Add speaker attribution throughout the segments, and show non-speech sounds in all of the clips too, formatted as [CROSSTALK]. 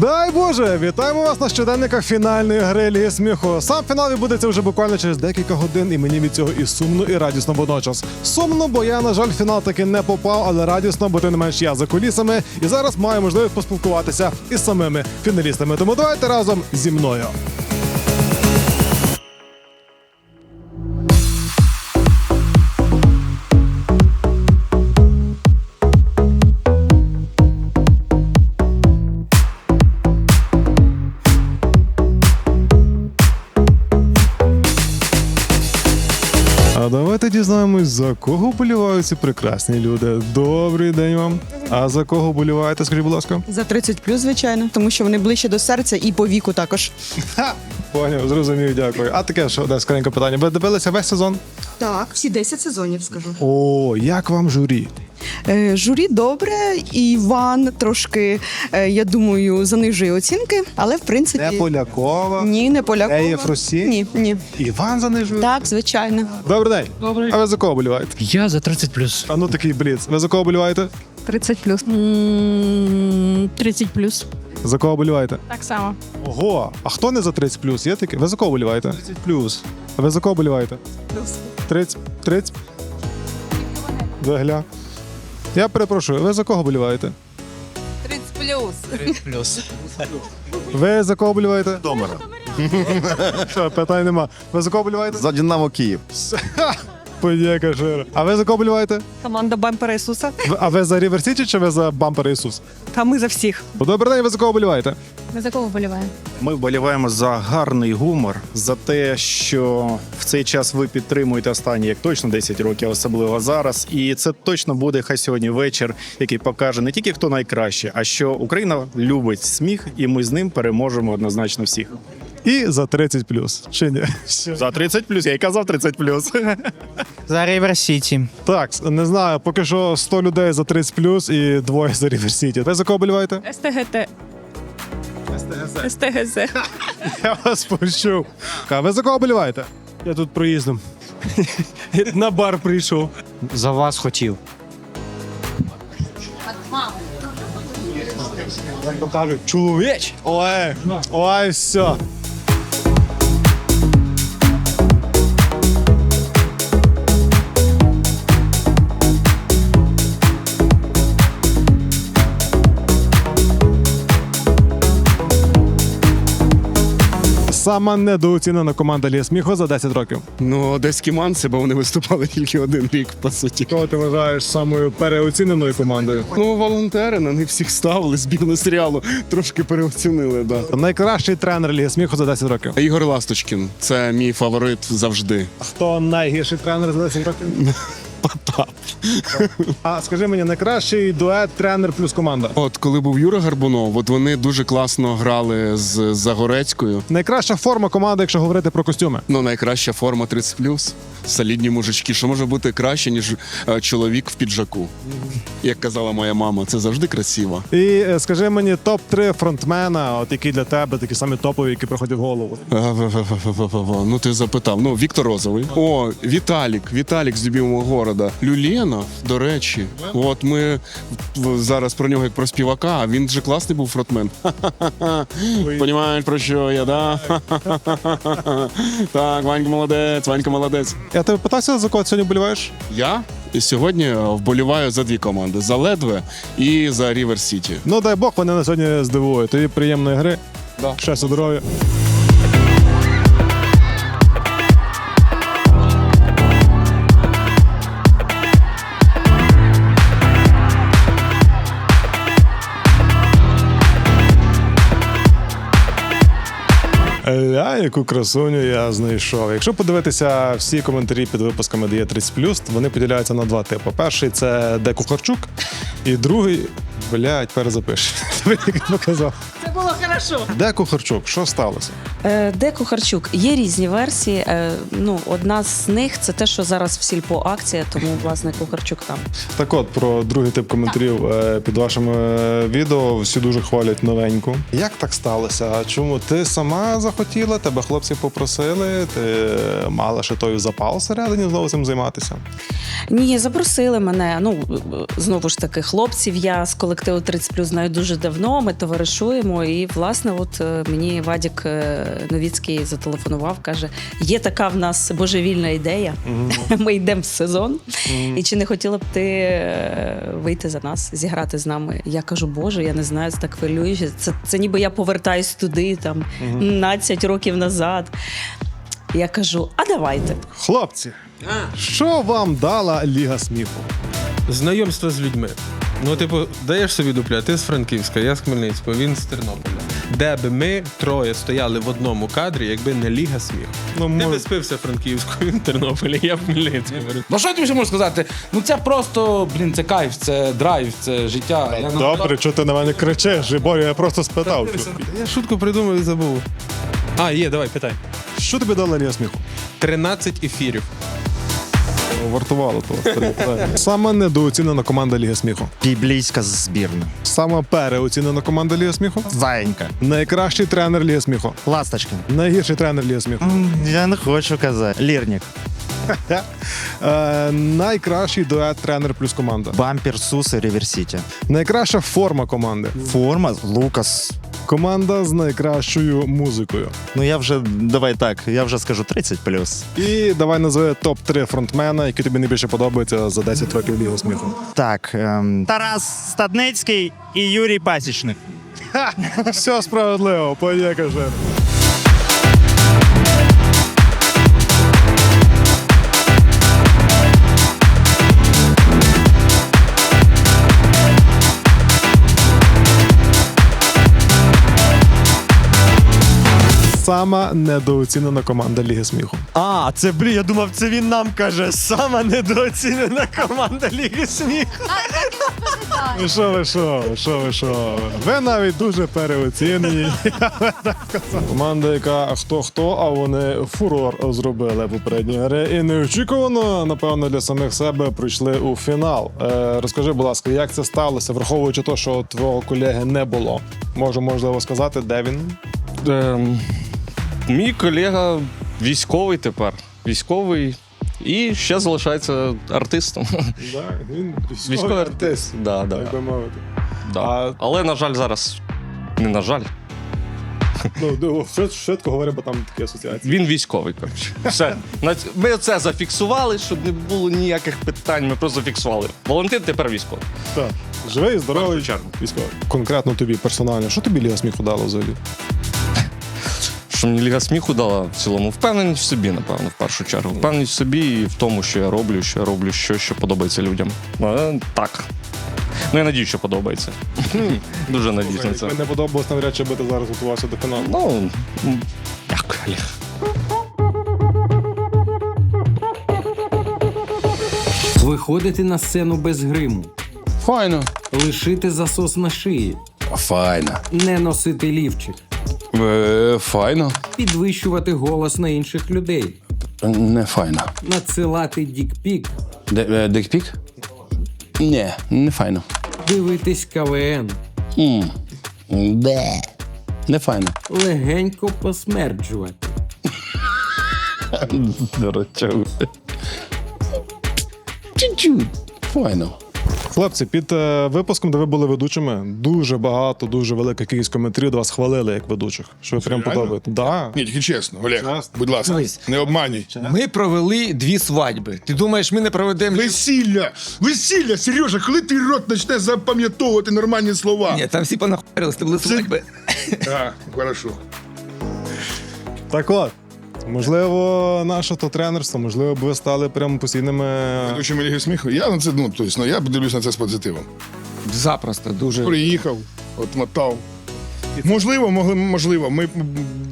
Speaker 1: Дай Боже, вітаємо вас на щоденниках фінальної гри Ліги сміху. Сам фінал відбудеться вже буквально через декілька годин, і мені від цього і сумно, і радісно водночас. Сумно, бо я, на жаль, фінал таки не попав, але радісно, бо ти не менш я за кулісами, і зараз маю можливість поспілкуватися із самими фіналістами. Тому давайте разом зі мною. Давайте дізнаємось, за кого болівають ці прекрасні люди. Добрий день вам. А за кого боліваєте? скажіть, будь ласка?
Speaker 2: За 30 плюс, звичайно, тому що вони ближче до серця і по віку також.
Speaker 1: Ха! Поняв, зрозумів, дякую. А таке що одне скореньке питання. Ви дивилися весь сезон?
Speaker 2: Так, всі 10 сезонів скажу.
Speaker 1: О, як вам журі?
Speaker 2: Е, журі добре, і Іван трошки, е, я думаю, занижує оцінки, але в принципі
Speaker 1: Не Полякова.
Speaker 2: ні, не полякова.
Speaker 1: Еє Фросі?
Speaker 2: Ні, ні.
Speaker 1: Іван занижує.
Speaker 2: Так, звичайно.
Speaker 1: Добрий день.
Speaker 3: Добрий.
Speaker 1: А ви за кого вболіваєте?
Speaker 3: Я за 30 плюс.
Speaker 1: А ну такий бліц. Ви за кого вболіваєте?
Speaker 4: 30 плюс. 30 плюс.
Speaker 1: За кого вболіваєте?
Speaker 4: Так само.
Speaker 1: Ого, а хто не за 30 плюс? Є таке? Ви за кого вболіваєте? 30 плюс. А ви за кого вболіваєте? Плюс. 30? 30? Вегля. Я перепрошую, ви за кого вболіваєте?
Speaker 4: 30 плюс.
Speaker 3: Плюс.
Speaker 1: Ви за кого вболіваєте? Домера. Що, питань нема. Ви за кого вболіваєте?
Speaker 5: За Динамо Київ.
Speaker 1: Подяка жира. А ви за кого вболіваєте?
Speaker 6: Команда Бампера Ісуса.
Speaker 1: Ви- А ви за Рівер Сіті чи ви за Бампер Ісус?
Speaker 6: Та ми за всіх.
Speaker 1: Добрий день, ви за кого вболіваєте?
Speaker 4: Ми за кого вболіваємо?
Speaker 7: Ми вболіваємо за гарний гумор, за те, що в цей час ви підтримуєте останні як точно 10 років, особливо зараз. І це точно буде хай сьогодні вечір, який покаже не тільки хто найкраще, а що Україна любить сміх, і ми з ним переможемо однозначно всіх.
Speaker 1: І за 30 плюс. Чи ні?
Speaker 7: За 30 плюс, я й казав 30 плюс.
Speaker 3: За Рівер Сіті.
Speaker 1: Так, не знаю, поки що 100 людей за 30 плюс і двоє за Рівер Сіті. Ви за кого вболіваєте?
Speaker 4: СТГТ. СТГЗ.
Speaker 1: Я вас почув. А ви за кого боліваєте? Я тут проїздом. На бар прийшов.
Speaker 3: За вас хотів.
Speaker 1: Як то кажуть, чоловіч. Ой, ой, все. Сама недооцінена команда Лія сміху за 10 років.
Speaker 8: Ну, одеські манси, бо вони виступали тільки один рік, по суті.
Speaker 1: Кого ти вважаєш самою переоціненою командою?
Speaker 8: Ну, волонтери на них всіх ставили, збігли серіалу, трошки переоцінили, да.
Speaker 1: Найкращий тренер Ліги сміху за 10 років.
Speaker 8: Ігор Ласточкін це мій фаворит завжди.
Speaker 1: Хто найгірший тренер за 10 років? [LAUGHS]
Speaker 8: Потап.
Speaker 1: А скажи мені, найкращий дует тренер плюс команда.
Speaker 8: От коли був Юра Гарбунов, от вони дуже класно грали з Загорецькою.
Speaker 1: Найкраща форма команди, якщо говорити про костюми.
Speaker 8: Ну, найкраща форма 30+. Солідні мужички. Що може бути краще, ніж е, чоловік в піджаку? Як казала моя мама, це завжди красиво.
Speaker 1: І е, скажи мені топ 3 фронтмена, от які для тебе такі самі топові, які приходять в голову.
Speaker 8: Ну ти запитав. Ну, Віктор Розовий. О, Віталік, Віталік з любимого города. Люленов, до речі. От ми зараз про нього як про співака, а він же класний був фронтмен. Ха-ха-ха. Понімаєш про що я, да? Так, Ванька молодець, Ванька молодець.
Speaker 1: Я тебе питався, за кого сьогодні вболіваєш?
Speaker 8: Я сьогодні вболіваю за дві команди: за Ледве і за Рівер Сіті.
Speaker 1: Ну дай Бог, вони на сьогодні здивують. Тобі приємної гри.
Speaker 8: Да.
Speaker 1: Щастя, здоров'я. [LAUGHS] Ля, яку красуню я знайшов. Якщо подивитися всі коментарі під випусками Дія 30+, вони поділяються на два типи. Перший це Де Кухарчук, і другий, блядь, перезапиш. [LAUGHS] Показав.
Speaker 6: Було хорошо.
Speaker 1: Де Кухарчук? Що сталося?
Speaker 9: Е, Де Кухарчук? Є різні версії. Е, Ну, одна з них це те, що зараз в сільпо акція, тому власне Кухарчук там.
Speaker 1: Так от про другий тип коментарів е, під вашими е, відео всі дуже хвалять новеньку. Як так сталося? А Чому ти сама захотіла? Тебе хлопці попросили? Ти мала ще той запал всередині знову цим займатися?
Speaker 9: Ні, запросили мене. Ну знову ж таки, хлопців. Я з колективу 30 плюс знаю дуже давно. Ми товаришуємо. І власне, от е, мені Вадік е, Новіцький зателефонував, каже: є така в нас божевільна ідея. [LAUGHS] Ми йдемо в сезон. І чи не хотіла б ти е, вийти за нас, зіграти з нами? Я кажу, Боже, я не знаю, це так хвилююче. Це, це ніби я повертаюсь туди, там 15 років назад. Я кажу: а давайте.
Speaker 1: Хлопці, що вам дала Ліга сміху?
Speaker 5: Знайомство з людьми. Ну, типу, даєш собі дупля, ти з Франківська, я з Хмельницького, він з Тернополя. Де би ми троє стояли в одному кадрі, якби не Ліга сміху.
Speaker 1: Ну,
Speaker 5: Ти би спився Франківською, він в Тернополі, я в Хмельницькому.
Speaker 10: Ну що я тобі ще можу сказати? Ну це просто, блін, це кайф, це драйв, це життя. Я
Speaker 1: Добре, чого ти на мене кричиш, Боря, я просто спитав.
Speaker 5: Я шутку придумав і забув. А, є, давай, питай.
Speaker 1: Що тобі дала Ліга сміху?
Speaker 5: 13 ефірів.
Speaker 1: Вартувало того. Саме недооцінена команда Ліги сміху.
Speaker 3: Біблійська збірна.
Speaker 1: Саме переоцінена команда Ліги сміху.
Speaker 3: Заєнька.
Speaker 1: Найкращий тренер Ліги сміху.
Speaker 3: Ласточкин.
Speaker 1: Найгірший тренер Ліги сміху.
Speaker 3: Я не хочу казати. Лірник.
Speaker 1: Е, найкращий дует тренер плюс команда.
Speaker 3: Бампер Сус і Реверсіті.
Speaker 1: Найкраща форма команди.
Speaker 3: Форма Лукас.
Speaker 1: Команда з найкращою музикою.
Speaker 3: Ну я вже давай так, я вже скажу 30 плюс.
Speaker 1: І давай назви топ-3 фронтмена, які тобі найбільше подобаються за 10 років лігу сміху.
Speaker 3: Так, ем... Тарас Стадницький і Юрій Пасічник.
Speaker 1: Все справедливо, подяка Сама недооцінена команда Ліги сміху.
Speaker 3: А, це блін, я думав, це він нам каже. Сама недооцінена команда Ліги сміху.
Speaker 1: Ви що, ви що, ви що, ви що? Ви навіть дуже переоцінені. Я би так сказав. Команда, яка хто хто, а вони фурор зробили попередні гри. І неочікувано, напевно, для самих себе прийшли у фінал. Е, розкажи, будь ласка, як це сталося, враховуючи те, що твого колеги не було. Можу, можливо, сказати, де він?
Speaker 11: Ем, мій колега військовий тепер. Vійськовий. І ще залишається артистом.
Speaker 1: Да, він
Speaker 11: Військовий артист. Да, да,
Speaker 1: так би мовити.
Speaker 11: да.
Speaker 1: А-
Speaker 11: Але, на жаль, зараз. Не на жаль.
Speaker 1: Ну, ну, швид- швидко говори, бо там такі асоціації.
Speaker 11: Він військовий, коротше. Все. Ми це зафіксували, щоб не було ніяких питань. Ми просто фіксували. Валентин тепер військовий.
Speaker 1: Так. Живий, здоровий, військовий. Конкретно тобі персонально. Що тобі Ліга сміху дала взагалі?
Speaker 11: Що мені Ліга сміху дала в цілому? Впевненість в собі, напевно, в першу чергу. Впевненість в собі і в тому, що я роблю, що я роблю щось, що подобається людям. Е, так. Ну, я надію, що подобається. [LAUGHS] Дуже надіюсь на це.
Speaker 1: Якби не подобалось, навряд чи би ти зараз готувався до фіналу.
Speaker 11: Ну, дякую, Олег.
Speaker 12: Виходити на сцену без гриму,
Speaker 10: Файно.
Speaker 12: лишити засос на шиї,
Speaker 10: Файно.
Speaker 12: не носити лівчик,
Speaker 10: Е, файно.
Speaker 12: підвищувати голос на інших людей,
Speaker 10: Не файно.
Speaker 12: надсилати дікпік,
Speaker 10: Дикпік? Ні, не файно.
Speaker 12: дивитись КВН,
Speaker 10: М. Бе. Не файно.
Speaker 12: легенько посмерджувати.
Speaker 10: Дурачок. Чуть-чуть. Файно.
Speaker 1: Хлопці, під е, випуском, де ви були ведучими, дуже багато, дуже велика кількість коментарів до вас хвалили як ведучих. Що ви прям подобаєте. Да.
Speaker 13: Ні, тільки чесно, Олег,
Speaker 1: Чесно.
Speaker 13: будь ласка,
Speaker 6: Дивись.
Speaker 13: не обманюй.
Speaker 6: Ми провели дві свадьби. Ти думаєш, ми не проведемо?
Speaker 13: Весілля! Весілля! Сережа, коли твій рот почне запам'ятовувати нормальні слова?
Speaker 6: Ні, там всі понахуярились, це були свадьби.
Speaker 13: А, хорошо.
Speaker 1: Так от. Можливо, наше то тренерство, можливо, б ви стали прям постійними.
Speaker 13: Ведучими Ліги сміху. Я на це, ну, тобто, ну, я подивлюсь на це з позитивом.
Speaker 6: Запросто, дуже.
Speaker 13: Приїхав, от мотав. Можливо, могли, можливо, ми б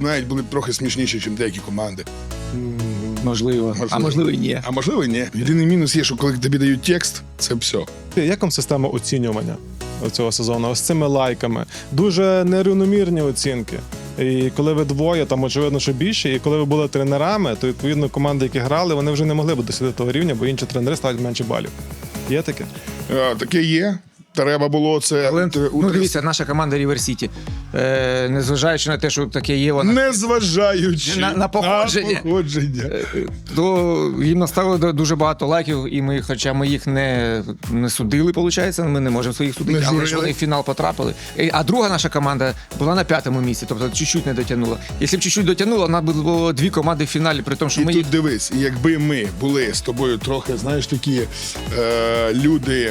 Speaker 13: навіть були б трохи смішніші, ніж деякі команди.
Speaker 6: Можливо. А можливо і ні.
Speaker 13: А можливо, і ні. Єдиний мінус є, що коли тобі дають текст, це все.
Speaker 1: Як вам система оцінювання цього сезону? Ось цими лайками. Дуже нерівномірні оцінки. І коли ви двоє, там очевидно, що більше, і коли ви були тренерами, то відповідно команди, які грали, вони вже не могли б досягти того рівня, бо інші тренери ставлять менше балів. Є таке?
Speaker 13: А, таке є. Треба було це.
Speaker 6: Але, ну дивіться, наша команда River City. Е, незважаючи на те, що таке є воно.
Speaker 13: Незважаючи
Speaker 6: На- на походження.
Speaker 13: На походження.
Speaker 6: то їм наставили дуже багато лайків, і ми, хоча ми їх не, не судили, виходить, ми не можемо своїх судити,
Speaker 13: Не
Speaker 6: але ж
Speaker 13: журили.
Speaker 6: вони в фінал потрапили. І- А друга наша команда була на п'ятому місці, тобто чуть-чуть не дотягнула. Якщо б чуть-чуть дотягнула, вона б було дві команди в фіналі, при тому, що
Speaker 13: І
Speaker 6: ми
Speaker 13: тут
Speaker 6: їх
Speaker 13: дивись, якби ми були з тобою трохи, знаєш, такі е, люди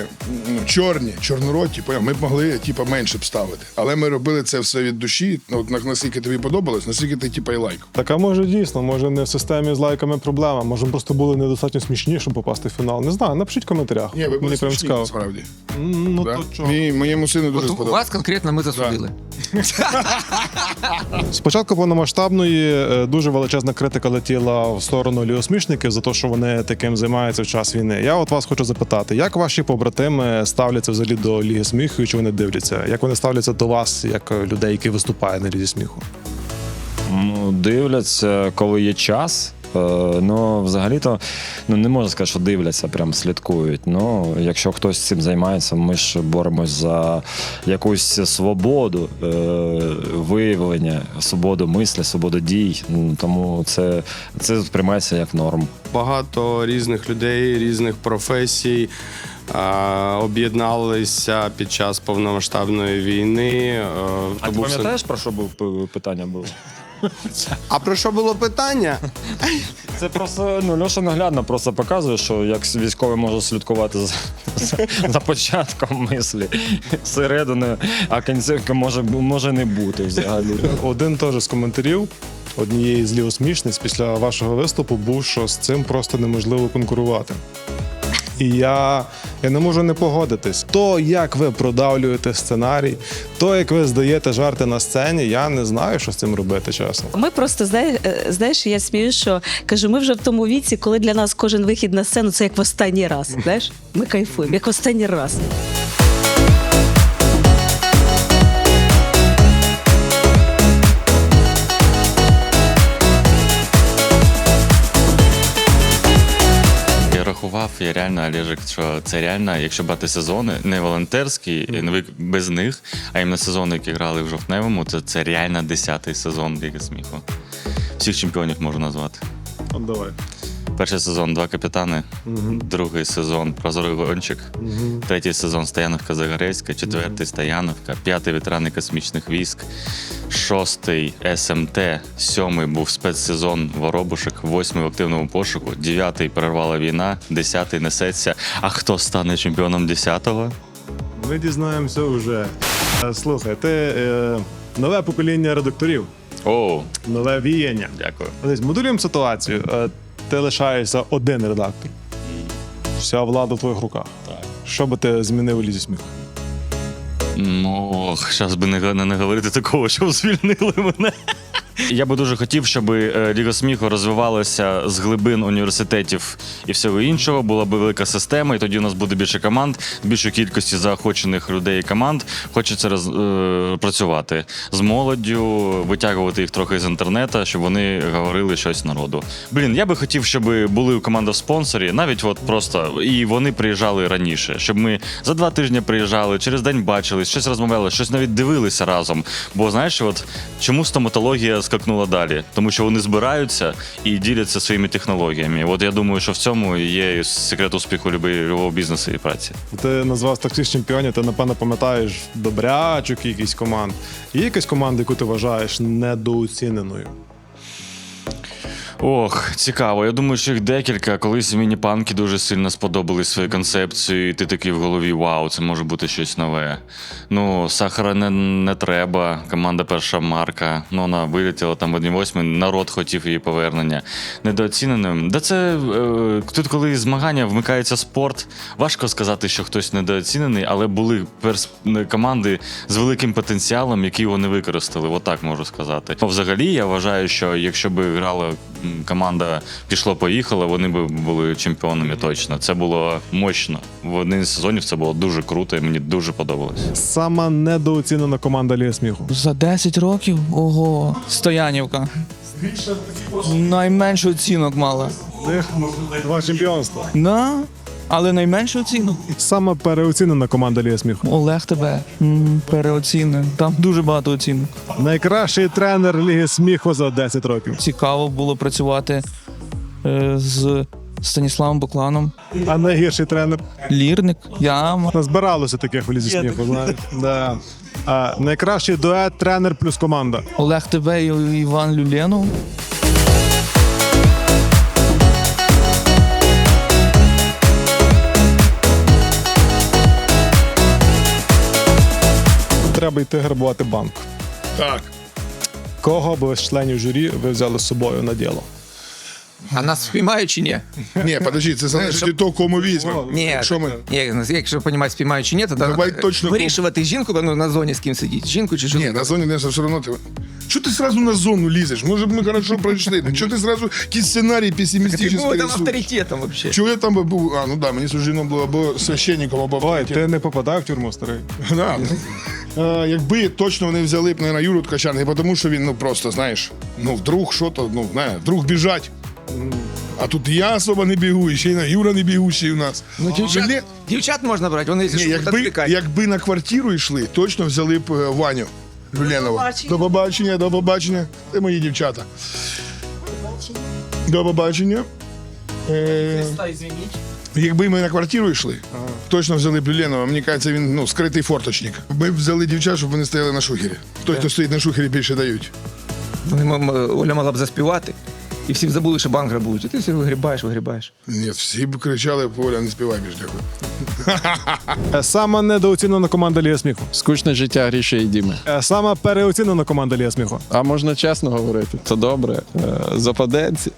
Speaker 13: м, чорні, чорнороті, поняв, ми б могли типа, менше б ставити. Але ми робили це все від душі. Ну, От наскільки тобі подобалось, наскільки ти типа і лайк.
Speaker 1: Так а може дійсно, може не в системі з лайками проблема, може просто були недостатньо смішні, щоб попасти в фінал. Не знаю, напишіть в коментарях.
Speaker 13: Ні, ви були
Speaker 1: Мені прям
Speaker 13: смішні,
Speaker 1: цікаво.
Speaker 13: насправді.
Speaker 1: Ну
Speaker 13: Да?
Speaker 1: то чого?
Speaker 13: Мені, моєму сину дуже
Speaker 6: От у
Speaker 13: сподобалось.
Speaker 6: вас конкретно ми засудили.
Speaker 1: Спочатку повномасштабної е, дуже величезна критика летіла в сторону ліосмішників за те, що вони таким займаються в час війни. Я от вас хочу запитати, як ваші побратими ставляться взагалі до Ліги сміху і чи вони дивляться? Як вони ставляться до вас, як е, людей, які виступають на Лізі сміху?
Speaker 14: Ну, дивляться, коли є час. Е, Ну, взагалі-то ну, не можна сказати, що дивляться, прям слідкують. Ну, якщо хтось цим займається, ми ж боремось за якусь свободу е, виявлення, свободу мислі, свободу дій. Ну, Тому це, це сприймається як норм.
Speaker 3: Багато різних людей, різних професій об'єдналися під час повномасштабної війни. е,
Speaker 14: А ти пам'ятаєш, про що був питання було?
Speaker 3: А про що було питання?
Speaker 14: Це просто ну Льоша наглядно просто показує, що як військовий може слідкувати за, за, за початком мислі, серединою, а кінцівка може може не бути взагалі.
Speaker 1: Один теж з коментарів однієї з лівосмішниць після вашого виступу був, що з цим просто неможливо конкурувати. І я, я не можу не погодитись. То, як ви продавлюєте сценарій, то, як ви здаєте жарти на сцені, я не знаю, що з цим робити, чесно.
Speaker 9: Ми просто знає- е, знаєш, я смію, що кажу, ми вже в тому віці, коли для нас кожен вихід на сцену це як в останній раз. Знаєш, ми кайфуємо, як в останній раз.
Speaker 11: Я реально, Олежик, що це реально, якщо брати сезони, не волонтерські, не без них, а іменно сезони, які грали в жовтневому, то це реально 10-й сезон Ліги сміху. Всіх чемпіонів можу назвати.
Speaker 1: От давай.
Speaker 11: Перший сезон два капітани, другий сезон Прозорий гонщик, третій сезон Стояновка Загорецька, четвертий Стояновка, п'ятий ветерани космічних військ, шостий СМТ, сьомий був спецсезон Воробушек, восьмий в активному пошуку, дев'ятий перервала війна, десятий несеться. А хто стане чемпіоном десятого?
Speaker 1: Ми дізнаємося вже. Е, Слухай, ти е, нове покоління редакторів,
Speaker 11: О,
Speaker 1: нове віяння.
Speaker 11: дякую.
Speaker 1: Десь моделюємо ситуацію. Ти лишаєшся один редактор. Вся влада в твоїх руках.
Speaker 11: Так.
Speaker 1: Що би ти змінив у лізі сміху?
Speaker 11: Ну, зараз би не, не, не говорити такого, що звільнили мене. Я би дуже хотів, щоб е, Ліга сміху розвивалася з глибин університетів і всього іншого. Була б велика система, і тоді у нас буде більше команд, більше кількості заохочених людей і команд. Хочеться роз, е, працювати з молоддю, витягувати їх трохи з інтернету, щоб вони говорили щось народу. Блін, я би хотів, щоб були команда в спонсорі, навіть от просто і вони приїжджали раніше, щоб ми за два тижні приїжджали, через день бачились, щось розмовляли, щось навіть дивилися разом. Бо знаєш, от чому стоматологія скакнула далі? Тому що вони збираються і діляться своїми технологіями. От я думаю, що в цьому є секрет успіху любого бізнесу і праці.
Speaker 1: Ти назвав таксі чемпіонів, ти напевно пам'ятаєш добрячок якісь команд. Є якась команда, яку ти вважаєш недооціненою?
Speaker 11: Ох, цікаво. Я думаю, що їх декілька. Колись міні-панки дуже сильно сподобались своєю концепцією, і ти такий в голові вау, це може бути щось нове. Ну, сахара не, не треба. Команда перша марка. Ну, вона вилетіла там в 1-8, народ хотів її повернення. Недооціненим. Да це е, тут, коли змагання вмикається спорт, важко сказати, що хтось недооцінений, але були перс... команди з великим потенціалом, які його не використали. Отак можу сказати. Взагалі, я вважаю, що якщо би грала команда пішло поїхала вони б були чемпіонами точно. Це було мощно. В один з сезонів це було дуже круто, і мені дуже подобалось.
Speaker 1: Сама недооцінена команда Ліги сміху.
Speaker 15: За 10 років? Ого, Стоянівка. Найменше оцінок мала.
Speaker 1: Два чемпіонства.
Speaker 15: Да? Але найменше оцінок.
Speaker 1: Саме переоцінена команда Ліги сміху.
Speaker 15: Олег тебе м. Там дуже багато оцінок.
Speaker 1: Найкращий тренер Ліги сміху за 10 років.
Speaker 15: Цікаво було працювати е, з Станіславом Бокланом.
Speaker 1: А найгірший тренер.
Speaker 15: Лірник, яма.
Speaker 1: Назбиралося таких в лізі сміху. знаєш. Да. А, найкращий дует тренер плюс команда.
Speaker 15: Олег тебе і Іван Люленов.
Speaker 1: Треба йти грабувати банк.
Speaker 13: Так.
Speaker 1: Кого би з членів журі ви взяли з собою на діло?
Speaker 6: А нас спіймають чи ні?
Speaker 13: Ні, подожди, це залежить від того, кому візьмемо.
Speaker 6: Ні,
Speaker 13: Якщо ми...
Speaker 6: ні, ну, якщо розуміти, спіймають чи ні, то
Speaker 13: Давай точно
Speaker 6: вирішувати жінку ну, на зоні з ким сидіти. Жінку чи
Speaker 13: Ні, на зоні не все одно ти. Чого ти сразу на зону лізеш? Може б ми хорошо пройшли. Ну, [LAUGHS] Чого ти сразу якийсь сценарій
Speaker 6: Ти був там
Speaker 13: рисуєш?
Speaker 6: авторитетом взагалі.
Speaker 13: Чого я там би був? А, ну да, мені суждено було або священником, або
Speaker 1: Ой, ти не попадав в тюрму, старий.
Speaker 13: Да. [LAUGHS] Е, якби точно вони взяли б не на Юру Ткача, не тому, що він ну просто знаєш, ну вдруг що то, ну не, вдруг біжать. А тут я особо не бігу, і ще й на Юра не бігущий у нас.
Speaker 6: Ну, дівчат,
Speaker 13: Блін,
Speaker 6: дівчат можна брати, вони
Speaker 13: Ні, якби,
Speaker 6: відвлікають.
Speaker 13: якби на квартиру йшли, точно взяли б е, Ваню Люленова. До побачення, до побачення. Це мої дівчата. До побачення. Е, якби ми на квартиру йшли, точно взяли б Люленова. Мені кажеться, він ну, скритий форточник. Ми б взяли дівчат, щоб вони стояли на шухері. Той, хто стоїть на шухері, більше дають.
Speaker 6: Вони Оля могла б заспівати. І всі б забули, що банк грабують. А ти все вигрібаєш, вигрібаєш.
Speaker 13: Ні, всі б кричали, Оля, не співай більш дякую.
Speaker 1: Е, Саме недооцінена команда Ліги сміху.
Speaker 16: Скучне життя Гріші і Діми.
Speaker 1: Е, Саме переоцінена команда Ліги сміху.
Speaker 16: А можна чесно говорити, це добре. Е, Западенці.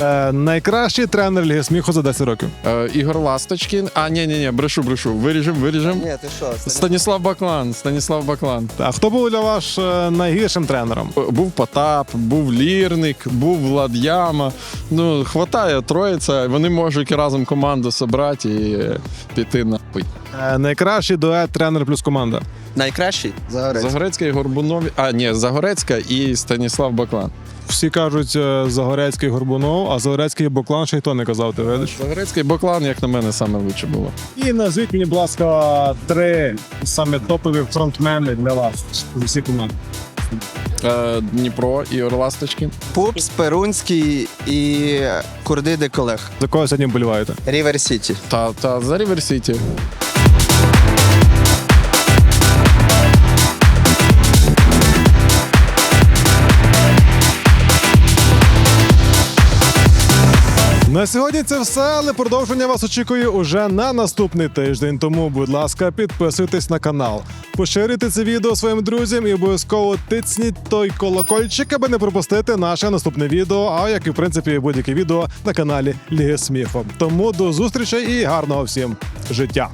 Speaker 1: Е, найкращий тренер Ліги сміху за 10 років.
Speaker 16: Е, Ігор Ласточкін. А, ні, ні, ні, брешу, брешу. Виріжем, виріжем.
Speaker 2: Ні, ти що?
Speaker 16: Станіслав Баклан. Станіслав Баклан.
Speaker 1: А хто був для вас е, найгіршим тренером?
Speaker 16: Е, Був Потап, був Лірник, був Влад Яма. Ну, хватає троїця, вони можуть разом команду зібрати і е, піти нахуй.
Speaker 1: Е, найкращий дует тренер плюс команда.
Speaker 2: Найкращий? Загорець.
Speaker 16: Загорецька і Горбунові. А, ні, Загорецька і Станіслав Баклан.
Speaker 1: Всі кажуть е, Загорецький Горбунов, а Загорецький Боклан ще й то не казав, ти видиш?
Speaker 16: Загорецький Баклан, як на мене, саме лучше було.
Speaker 1: І назвіть мені, будь ласка, три саме топові фронтмени для вас з усіх команд.
Speaker 16: Е, Дніпро і Орласточкін.
Speaker 2: Пупс, Перунський і Курди де колег.
Speaker 1: За кого сьогодні вболіваєте?
Speaker 2: Рівер Сіті.
Speaker 16: Та, та за Рівер Сіті.
Speaker 1: На сьогодні це все, але продовження вас очікує уже на наступний тиждень. Тому, будь ласка, підписуйтесь на канал, поширюйте це відео своїм друзям і обов'язково тицніть той колокольчик, аби не пропустити наше наступне відео. А як і в принципі будь-яке відео на каналі Ліги Сміху. Тому до зустрічі і гарного всім життя.